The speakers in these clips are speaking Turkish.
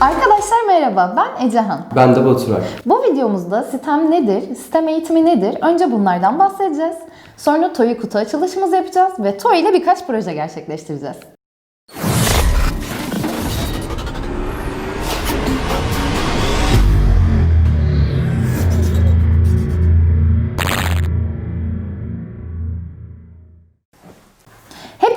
Arkadaşlar merhaba, ben Ecehan. Ben de Baturay. Bu videomuzda sistem nedir, sistem eğitimi nedir? Önce bunlardan bahsedeceğiz. Sonra TOEI kutu açılışımızı yapacağız ve TOEI ile birkaç proje gerçekleştireceğiz.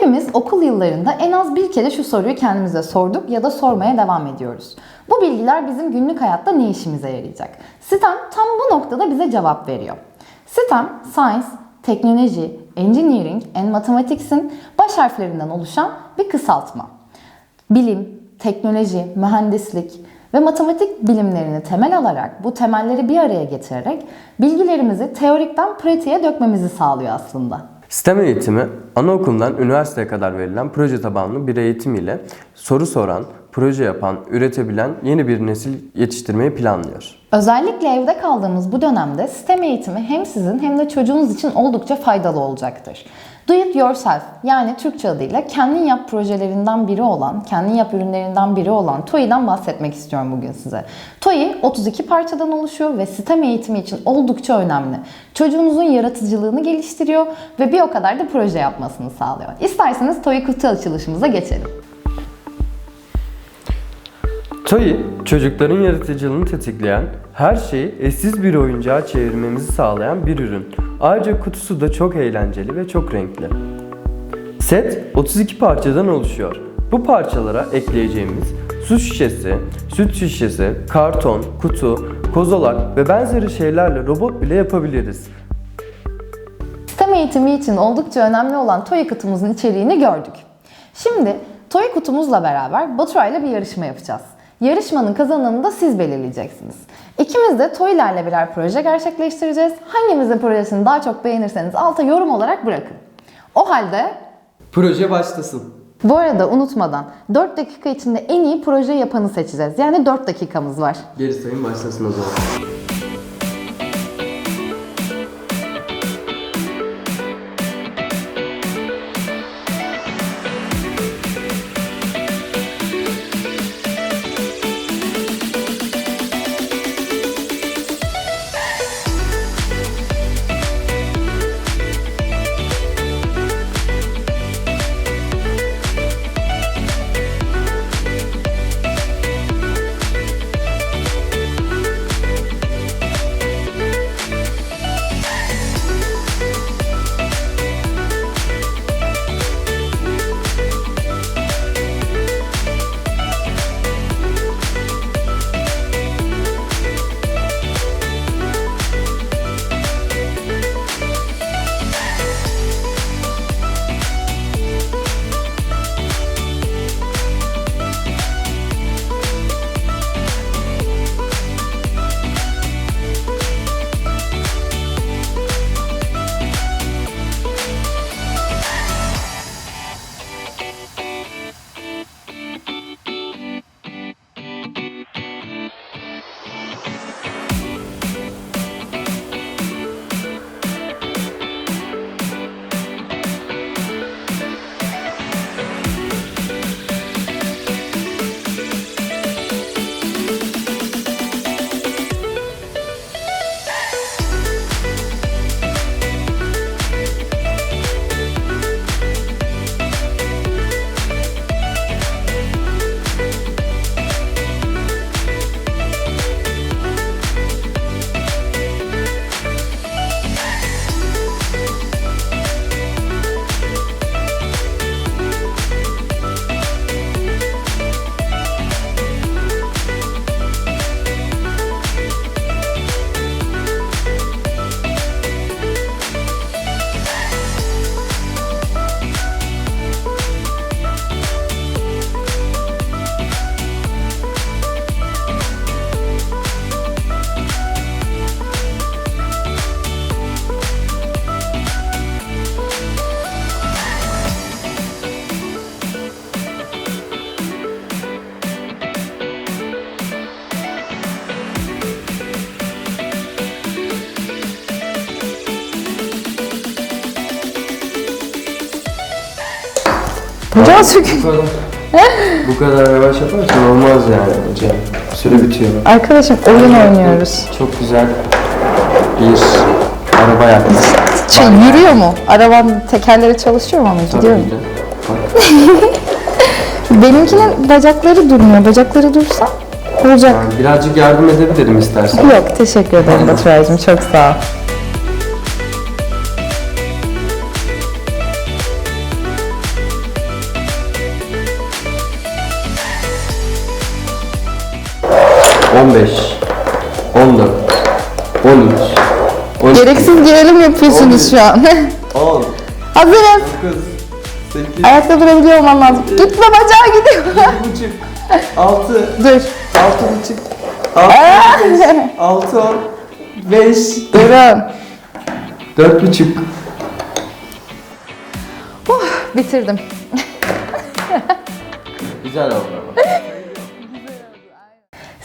Hepimiz okul yıllarında en az bir kere şu soruyu kendimize sorduk ya da sormaya devam ediyoruz. Bu bilgiler bizim günlük hayatta ne işimize yarayacak? STEM tam bu noktada bize cevap veriyor. STEM, Science, Technology, Engineering and Mathematics'in baş harflerinden oluşan bir kısaltma. Bilim, teknoloji, mühendislik ve matematik bilimlerini temel alarak bu temelleri bir araya getirerek bilgilerimizi teorikten pratiğe dökmemizi sağlıyor aslında. STEM eğitimi anaokulundan üniversiteye kadar verilen proje tabanlı bir eğitim ile soru soran, proje yapan, üretebilen yeni bir nesil yetiştirmeyi planlıyor. Özellikle evde kaldığımız bu dönemde sistem eğitimi hem sizin hem de çocuğunuz için oldukça faydalı olacaktır. Do it yourself yani Türkçe adıyla kendin yap projelerinden biri olan, kendin yap ürünlerinden biri olan TOEI'den bahsetmek istiyorum bugün size. TOEI 32 parçadan oluşuyor ve sistem eğitimi için oldukça önemli. Çocuğunuzun yaratıcılığını geliştiriyor ve bir o kadar da proje yapmasını sağlıyor. İsterseniz TOEI kutu açılışımıza geçelim. TOEI, çocukların yaratıcılığını tetikleyen, her şeyi eşsiz bir oyuncağa çevirmemizi sağlayan bir ürün. Ayrıca kutusu da çok eğlenceli ve çok renkli. Set 32 parçadan oluşuyor. Bu parçalara ekleyeceğimiz su şişesi, süt şişesi, karton, kutu, kozalak ve benzeri şeylerle robot bile yapabiliriz. Sistem eğitimi için oldukça önemli olan TOEI kutumuzun içeriğini gördük. Şimdi TOEI kutumuzla beraber Baturay'la bir yarışma yapacağız. Yarışmanın kazananını da siz belirleyeceksiniz. İkimiz de TOEI'lerle birer proje gerçekleştireceğiz. Hangimizin projesini daha çok beğenirseniz alta yorum olarak bırakın. O halde Proje başlasın. bu arada unutmadan 4 dakika içinde en iyi proje yapanı seçeceğiz. Yani 4 dakikamız var. Geri sayım başlasın o zaman. Birazcık Bu kadar. Bu kadar yavaş yaparsan olmaz yani hocam. Süre bitiyor. Arkadaşım oyun oynuyoruz. Çok güzel bir araba yapmış. Şey, yürüyor mu? Arabanın tekerleri çalışıyor mu ama gidiyor mu? Tabii de. Bak, Benimkinin bacakları durmuyor. Bacakları dursa olacak. yani birazcık yardım edebilirim istersen. Yok teşekkür ederim Baturay'cığım çok sağ ol. On beş, on dört, on üç, on iki, Gereksiz gerilim yapıyorsunuz şu an. on, Hazırız. dokuz, sekiz, Ayakta durabiliyor olman lazım. Gitme bacağı gidiyor. yedi buçuk, altı, Dur. altı buçuk, altı beş, altı on, beş, Durun. dört buçuk. Bitirdim. Güzel oldu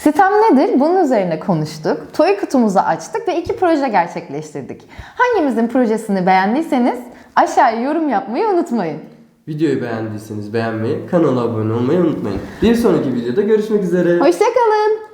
ama. Sitem nedir? Bunun üzerine konuştuk. Toy kutumuzu açtık ve iki proje gerçekleştirdik. Hangimizin projesini beğendiyseniz aşağıya yorum yapmayı unutmayın. Videoyu beğendiyseniz beğenmeyi, kanala abone olmayı unutmayın. Bir sonraki videoda görüşmek üzere. Hoşçakalın.